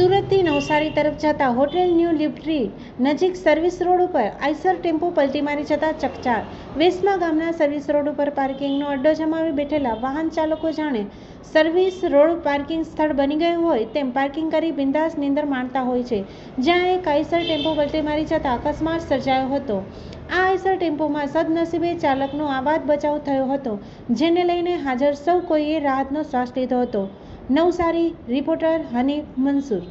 નવસારી તરફ જતા hotel new liberty નજીક સર્વિસ રોડ ઉપર આઈસર ટેમ્પો પલટી મારી જતા ચકચાર. વેસમા ગામના સર્વિસ રોડ ઉપર પાર્કિંગનો અડ્ડો જમાવી બેઠેલા વાહન ચાલકો જાણે સર્વિસ રોડ પાર્કિંગ સ્થળ બની ગયું હોય તેમ પાર્કિંગ કરી બિંદાસ નીંદર માણતા હોય છે, જ્યાં એક આઈસર ટેમ્પો પલટી મારી જતા અકસ્માત સર્જાયો હતો. આ આઈસર ટેમ્પોમાં સદનસીબે ચાલકનો આબાદ બચાવ થયો હતો, જેને લઈને હાજર સૌ કોઈએ રાહતનો શ્વાસ લીધો હતો. નવસારી રિપોર્ટર હનીફ મંસૂર